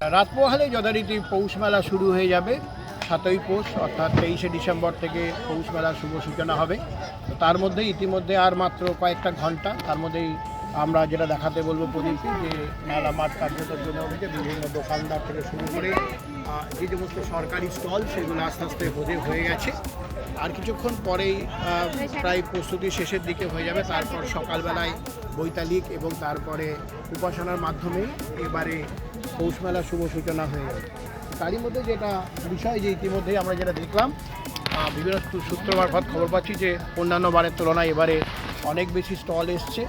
রাত পোহালে যথারীতি পৌষ মেলা শুরু হয়ে যাবে, সাতই পৌষ, অর্থাৎ তেইশে ডিসেম্বর থেকে পৌষ মেলার শুভ সূচনা হবে। তার মধ্যে ইতিমধ্যে আর মাত্র কয়েকটা ঘণ্টা, তার মধ্যেই আমরা যেটা দেখাতে বলব প্রদীপকে, যে মেলা মাঠ কার্যকর জন্য হয়েছে বিভিন্ন দোকানদার থেকে শুরু করে যে সমস্ত সরকারি স্টল, সেগুলো আস্তে আস্তে বোঝে হয়ে গেছে। আর কিছুক্ষণ পরেই প্রায় প্রস্তুতি শেষের দিকে হয়ে যাবে। তারপর সকালবেলায় বৈতালিক এবং তারপরে উপাসনার মাধ্যমে এবারে পৌষ মেলার শুভ সূচনা হয়ে যাবে তারই মধ্যে যেটা বিষয় যে ইতিমধ্যেই আমরা যেটা দেখলাম বিভিন্ন সূত্র মারফত খবর পাচ্ছি যে অন্যান্য বারের তুলনায় এবারে অনেক বেশি স্টল এসছে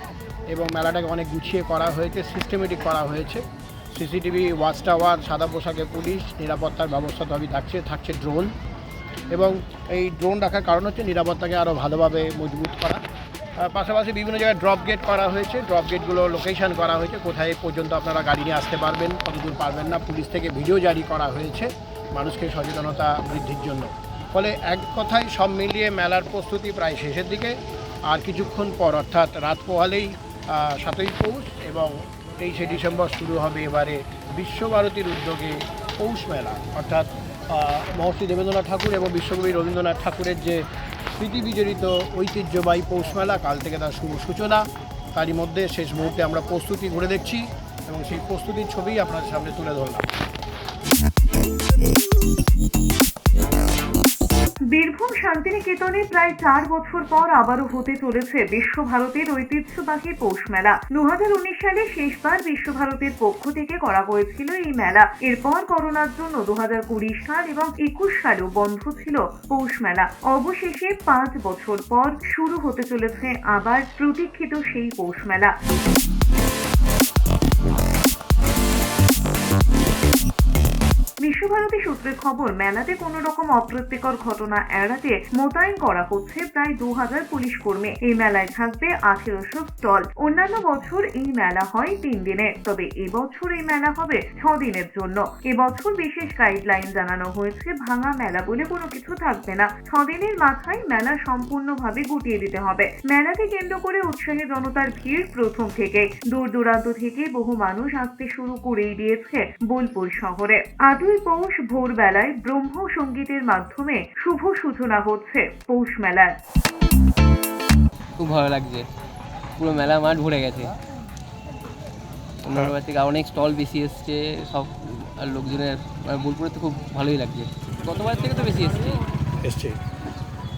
এবং মেলাটাকে অনেক গুছিয়ে করা হয়েছে সিস্টেমেটিক করা হয়েছে। সিসিটিভি ওয়াচ টাওয়ার সাদা পোশাকে পুলিশ, নিরাপত্তার ব্যবস্থা তবে থাকছে থাকছে ড্রোন এবং এই ড্রোন রাখার কারণ হচ্ছে নিরাপত্তাকে আরও ভালোভাবে মজবুত করা। পাশাপাশি বিভিন্ন জায়গায় ড্রপ গেট করা হয়েছে। ড্রপ গেটগুলো লোকেশন করা হয়েছে। কোথায় পর্যন্ত আপনারা গাড়ি নিয়ে আসতে পারবেন, কতদূর পারবেন না, পুলিশ থেকে ভিডিও জারি করা হয়েছে মানুষকে সচেতনতা বৃদ্ধির জন্য। ফলে এক কথায় সব মিলিয়ে মেলার প্রস্তুতি প্রায় শেষের দিকে। আর কিছুক্ষণ পর অর্থাৎ রাত পোহালেই সাতই পৌষ এবং তেইশে ডিসেম্বর শুরু হবে এবারে বিশ্বভারতীর উদ্যোগে পৌষ মেলা। অর্থাৎ মহর্ষি দেবেন্দ্রনাথ ঠাকুর এবং বিশ্বকবি রবীন্দ্রনাথ ঠাকুরের যে স্মৃতি বিজড়িত ঐতিহ্যবাহী পৌষমেলা, কাল থেকে তার শুভ সূচনা, তারই মধ্যে শেষ মুহূর্তে আমরা প্রস্তুতি ঘুরে দেখছি এবং সেই প্রস্তুতির ছবি আপনাদের সামনে তুলে ধরলাম। শান্তিনিকেতনে প্রায় চার বছর পর আবারও হতে চলেছে বিশ্বভারতীর ঐতিহ্যবাহী পৌষ মেলা। দুই হাজার উনিশ সালে শেষবার বিশ্বভারতীর পক্ষ থেকে করা হয়েছিল এই মেলা। এরপর করোনার জন্য দু হাজার কুড়ি সাল এবং একুশ সালেও বন্ধ ছিল পৌষ মেলা। অবশেষে পাঁচ বছর পর শুরু হতে চলেছে আবার প্রতীক্ষিত সেই পৌষ মেলা। বিশ্বভারতী সূত্রে খবর, মেলাতে কোনো রকম অপ্রীতিকর ঘটনা এড়াতে মোতায়েন করা হচ্ছে প্রায় দু হাজার পুলিশ কর্মী। এই মেলায় থাকবে আঠেরোশো স্টল। অন্যান্য বছর এই মেলা হয় তিন দিনের। তবে এবছর এই মেলা হবে ছ দিনের জন্য। এবছর বিশেষ গাইডলাইন জানানো হয়েছে, ভাঙা মেলা বলে কোনো কিছু থাকবে না। ছ দিনের মাথায় মেলা সম্পূর্ণভাবে গুটিয়ে দিতে হবে। মেলাকে কেন্দ্র করে উৎসাহী জনতার ভিড় প্রথম থেকে দূর দূরান্ত থেকে বহু মানুষ আসতে শুরু করেই দিয়েছে বোলপুর শহরে। আটই পৌষ ভোরবেলায় ব্রহ্ম সঙ্গীতের মাধ্যমে শুভ সূচনা হচ্ছে পৌষ মেলার খুব ভালো লাগছে। পুরো মেলা মাঠ ভরে গেছে। অন্যান্য থেকে অনেক স্টল বেশি এসছে সব আর লোকজনের মানে বোলপুরে তো খুব ভালোই লাগছে। গতবার থেকে তো বেশি এসছে। এসছে।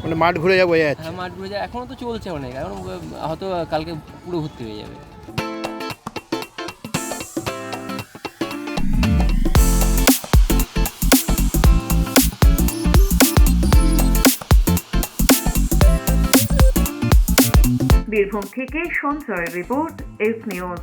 মানে মাঠ ঘুরে যাব হ্যাঁ মাঠ ঘুরে যায় এখনও তো চলছে অনেক। এখন হয়তো কালকে পুরো ভর্তি হয়ে যাবে। বীরভূম থেকে সঞ্চয় রিপোর্ট এস নিউজ